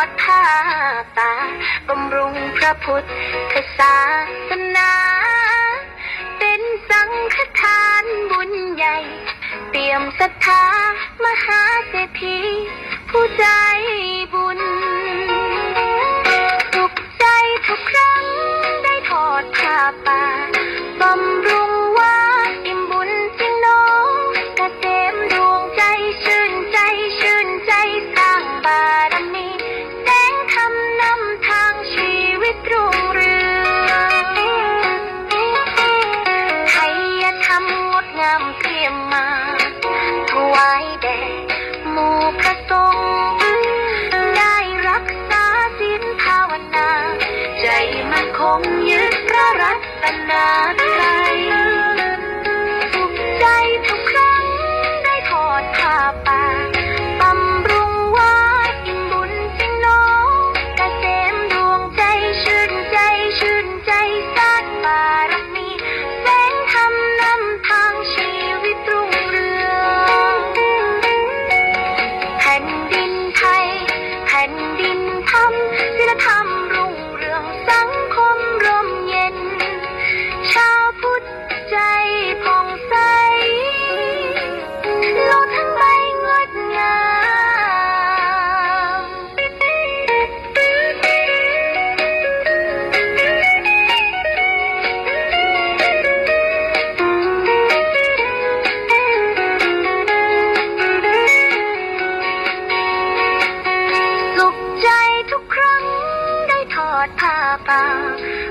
อดผ้าป่าบำรุงพระพุทธศาสนา เป็นสังฆทานบุญใหญ่ เตรียมศรัทธามหาเศรษฐีผู้ใจบุญสุขใจทุกครั้งได้ทอดผ้าป่า งยึดพระรัตนา about